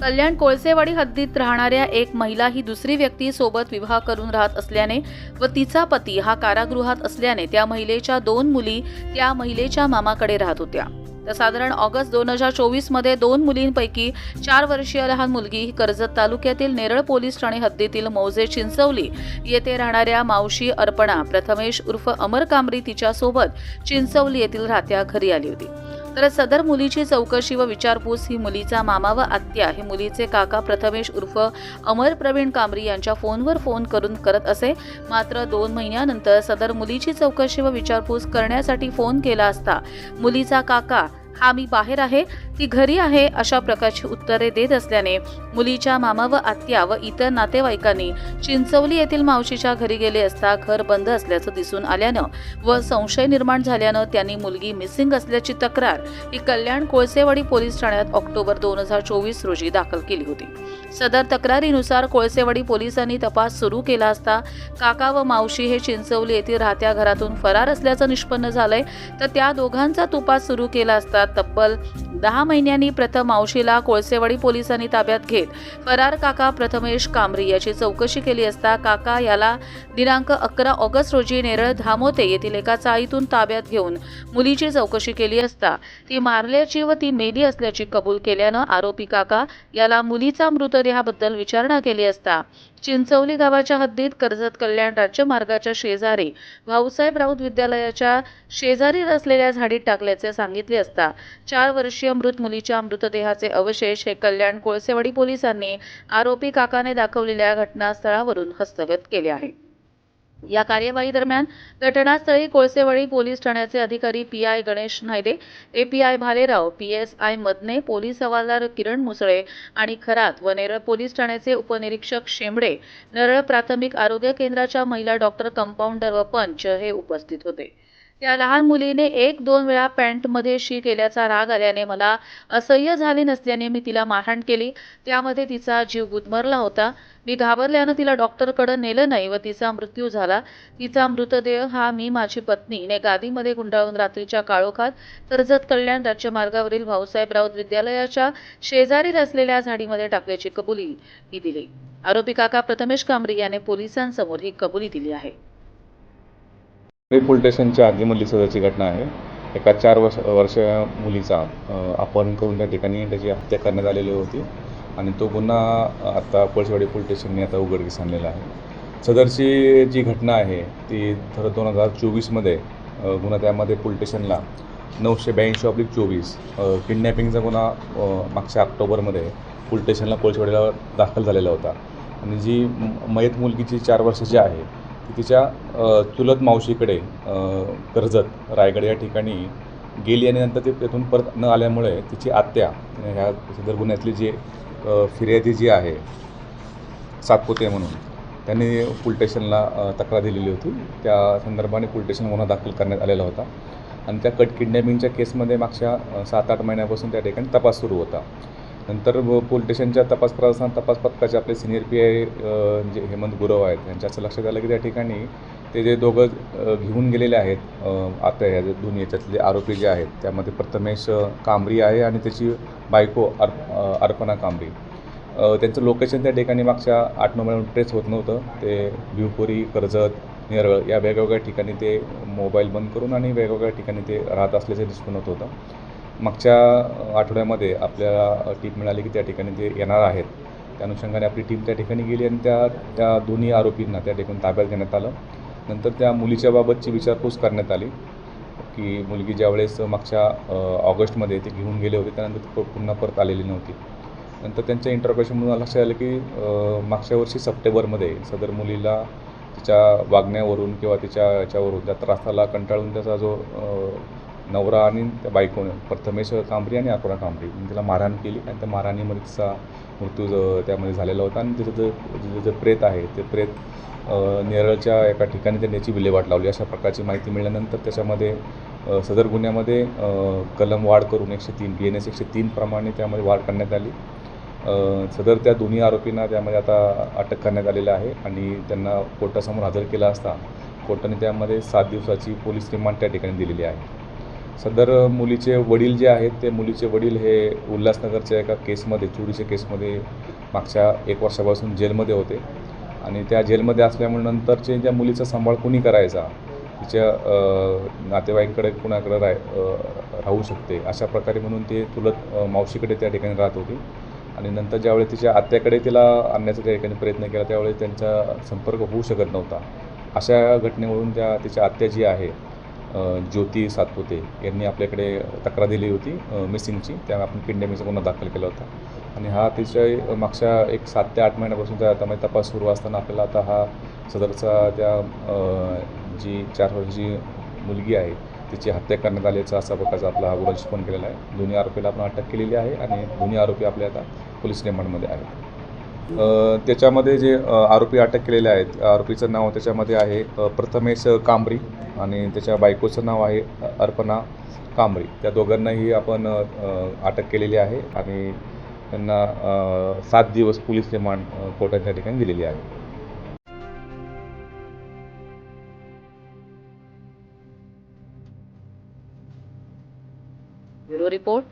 कल्याण कोळसेवाडी हद्दीत राहणाऱ्या एक महिला ही दुसरी व्यक्ती सोबत विवाह करून राहत असल्याने व तिचा पती हा कारागृहात असल्याने त्या महिलेच्या दोन मुली त्या महिलेच्या मामाकडे राहत होत्या. तर साधारण ऑगस्ट दोन हजार चोवीसमध्ये दोन मुलींपैकी चार वर्षीय लहान मुलगी कर्जत तालुक्यातील नेरळ पोलीस ठाणे हद्दीतील मौजे चिंचवली येथे राहणाऱ्या मावशी अर्पणा प्रथमेश उर्फ अमर कांबरी तिच्यासोबत चिंचवली येथील राहत्या घरी आली होती. तर सदर मुलीची चौकशी व विचारपूस ही मुलीचा मामा व आत्या हे मुलीचे काका प्रथमेश उर्फ अमर प्रवीण कांबरी यांच्या फोनवर फोन करून करत असे. मात्र दोन महिन्यानंतर सदर मुलीची चौकशी व विचारपूस करण्यासाठी फोन केला असता मुलीचा काका हा मी बाहेर आहे ती घरी आहे अशा प्रकारची उत्तरे देत असल्याने मुलीच्या मामा व आत्या व इतर नातेवाईकांनी चिंचवली येथील मावशीच्या घरी गेले असता घर बंद असल्याचं दिसून आल्यानं व संशय निर्माण झाल्यानं त्यांनी मुलगी मिसिंग असल्याची तक्रार ही कल्याण कोळसेवाडी पोलीस ठाण्यात ऑक्टोबर दोन हजार चोवीस रोजी दाखल केली होती. सदर तक्रारीनुसार कोळसेवाडी पोलिसांनी तपास सुरू केला असता काका व मावशी हे चिंचवली येथील राहत्या घरातून फरार असल्याचं निष्पन्न झालंय तर त्या दोघांचा तपास सुरू केला असता तब्बल दहा महिन्यांनी प्रथम मावशीला कोळसेवाडी पोलिसांनी ताब्यात घेत फरार काका प्रथमेश कांबरी याची चौकशी केली असता काका याला दिनांक अकरा ऑगस्ट रोजी नेरळ धामोते येथील एका चाळीतून ताब्यात घेऊन मुलीची चौकशी केली असता. ती मारल्याची व ती मेली असल्याची कबूल केल्यानं आरोपी काका याला मुलीचा मृतदेहाबद्दल विचारणा केली असता. चिंचवली गावाच्या हद्दीत कर्जत कल्याण राज्यमार्गाच्या शेजारी भाऊसाहेब राऊत विद्यालयाच्या शेजारी असलेल्या झाडीत टाकल्याचे सांगितले असता चार वर्षीय मृत मुलीच्या मृतदेहाचे अवशेष हे कल्याण कोळसेवाडी पोलिसांनी आरोपी काकाने दाखवलेल्या घटनास्थळावरून हस्तगत केले आहे. या कार्यवाही दरम्यान घटनास्थळी कोळसेवाडी पोलीस ठाण्याचे अधिकारी P I Ganesh Naide I Bhalerao P S I Madne police हवालदार किरण मुसळे आणि खरात व नेरळ पोलीस ठाण्याचे उपनिरीक्षक शेंबडे नरळ प्राथमिक आरोग्य केंद्राच्या महिला डॉक्टर कंपाऊंडर व पंच हे उपस्थित होते. त्या लहान मुलीने एक दोन वेळा पॅन्टमध्ये शी केल्याचा राग आल्याने मला असह्य झाले नसल्याने मी तिला मारहाण केली. त्यामध्ये तिचा जीव गुदमरला होता. मी घाबरल्यानं तिला डॉक्टरकडं नेलं नाही व तिचा मृत्यू झाला. तिचा मृतदेह हा मी माझी पत्नीने गादीमध्ये गुंडाळून रात्रीच्या काळोखात कर्जत कल्याण राज्यमार्गावरील भाऊसाहेब राऊत विद्यालयाच्या शेजारील असलेल्या झाडीमध्ये टाकल्याची कबुली ही दिली. आरोपी काका प्रथमेश कांबरी याने पोलिसांसमोर ही कबुली दिली आहे. पोलीस स्टेशनच्या आगीमधली सदरची घटना आहे. एका चार वर्ष वर्ष मुलीचा अपहरण करून त्या ठिकाणी त्याची हत्या करण्यात आलेली होती. आणि तो गुन्हा आता पळसवाडी पोलीस स्टेशनने आता उघडकीस आणलेला आहे. सदरची जी घटना आहे ती तर दोन हजार चोवीसमध्ये गुन्हा त्यामध्ये पोलीस स्टेशनला नऊशे ब्याऐंशी ऑब्लिक चोवीस किडनॅपिंगचा गुन्हा मागच्या ऑक्टोबरमध्ये पोलीस स्टेशनला कोळसवाडीला दाखल झालेला होता. आणि जी मयत मुलगीची चार वर्षाची आहे ती तिच्या चुलत मावशीकडे कर्जत रायगड या ठिकाणी गेली आणि नंतर ती तिथून परत न आल्यामुळे तिची आत्या ह्या सदर गुन्ह्यातली जी फिर्यादी जी आहे सातपुते म्हणून त्यांनी पोलीस स्टेशनला तक्रार दिलेली होती. त्या संदर्भाने पोलीस स्टेशन गुन्हा दाखल करण्यात आलेला होता. आणि त्या कट किडनॅपिंगच्या केसमध्ये मागच्या सात आठ महिन्यापासून त्या ठिकाणी तपास सुरू होता. नंतर पोलीस स्टेशनच्या तपास करत असताना तपास पथकाचे आपले सिनियर पी आय जे हेमंत गुरव आहेत. यांच्या असं लक्षात आलं की त्या ठिकाणी ते जे दोघं घेऊन गेलेले आहेत आता ह्या दोन्ही याच्यातले आरोपी जे आहेत त्यामध्ये प्रथमेश कांबरी आहे आणि त्याची बायको अर्प अर्पणा कांबरी. त्यांचं लोकेशन त्या ठिकाणी मागच्या आठ नऊ महिन्यात ट्रेस होत नव्हतं. ते भिवपुरी कर्जत नेरळ या वेगवेगळ्या ठिकाणी ते मोबाईल बंद करून आणि वेगवेगळ्या ठिकाणी ते राहत असल्याचं दिसून होतं. मागच्या आठवड्यामध्ये आपल्याला टीप मिळाली की त्या ठिकाणी ते येणार आहेत त्या अनुषंगाने आपली टीम त्या ठिकाणी गेली आणि त्या त्या दोन्ही आरोपींना त्या ठिकाणी ताब्यात घेण्यात आलं. नंतर त्या मुलीच्या बाबतची विचारपूस करण्यात आली की मुलगी ज्यावेळेस मागच्या ऑगस्टमध्ये ते घेऊन गेले होते त्यानंतर ती पुन्हा परत आलेली नव्हती. नंतर त्यांच्या इंटरप्रेशनमधून लक्षात आलं की मागच्या वर्षी सप्टेंबरमध्ये सदर मुलीला तिच्या वागण्यावरून किंवा तिच्या याच्यावरून त्या त्रासाला कंटाळून त्याचा जो नवरा आणि त्या बायकोनं प्रथमेश कांबरी आणि अपुरा कांबरी. म्हणजे तिला मारहाण केली आणि त्या मारहाणीमध्ये तिचा मृत्यू ज- त्यामध्ये झालेला होता. आणि त्याचं जे जे- प्रेत आहे ते प्रेत नेरळच्या एका ठिकाणी त्यांची विल्हेवाट लावली. अशा प्रकारची माहिती मिळाल्यानंतर त्याच्यामध्ये सदर गुन्ह्यामध्ये कलम वाढ करून एकशे तीन बी एन एस एकशे तीन प्रमाणे त्यामध्ये वाढ करण्यात आली. सदर त्या दोन्ही आरोपींना त्यामध्ये आता अटक करण्यात आलेलं आहे आणि त्यांना कोर्टासमोर हजर केला असता कोर्टाने त्यामध्ये सात दिवसाची पोलीस रिमांड त्या ठिकाणी दिलेली आहे. सदर मुलीचे वडील जे आहेत ते मुलीचे वडील हे उल्हासनगरच्या एका केसमध्ये चोरीच्या केसमध्ये मागच्या एक वर्षापासून जेलमध्ये होते. आणि त्या जेलमध्ये असल्यामुळे नंतरचे त्या मुलीचा सांभाळ कुणी करायचा तिच्या नातेवाईकडे कुणाकडे राह राहू शकते अशा प्रकारे म्हणून ते चुलत मावशीकडे त्या ठिकाणी राहत होती. आणि नंतर ज्यावेळी तिच्या आत्याकडे तिला आणण्याचा त्या ठिकाणी प्रयत्न केला त्यावेळी त्यांचा संपर्क होऊ शकत नव्हता. अशा घटनेवरून त्या तिच्या आत्या जी आहे ज्योती सातपुते यांनी आपल्याकडे तक्रार दिली होती मिसिंगची. त्यामुळे आपण किडनॅपिंगचा गुन्हा दाखल केला होता. आणि हा तिच्या मागच्या एक सात ते आठ महिन्यापासून त्या आता म्हणजे तपास सुरू असताना आपल्याला आता हा सदरचा त्या जी चार वर्षाची मुलगी आहे तिची हत्या करण्यात आल्याचा असा प्रकारचा आपला हा गुन्हा पण केलेला आहे. दोन्ही आरोपीला आपण अटक केलेली आहे आणि दोन्ही आरोपी आपल्या आता पोलीस रिमांडमध्ये आहेत. त्याच्यामध्ये जे आरोपी अटक केलेले आहेत आरोपीचं नाव त्याच्यामध्ये आहे प्रथमेश कांबरी. आणि त्याच्या बायकोचं नाव आहे अर्पणा कांबरी त्या दोघांनाही आपण अटक केलेली आहे आणि त्यांना सात दिवस पोलीस रिमांड कोर्टाच्या ठिकाणी दिलेली आहे. Bureau report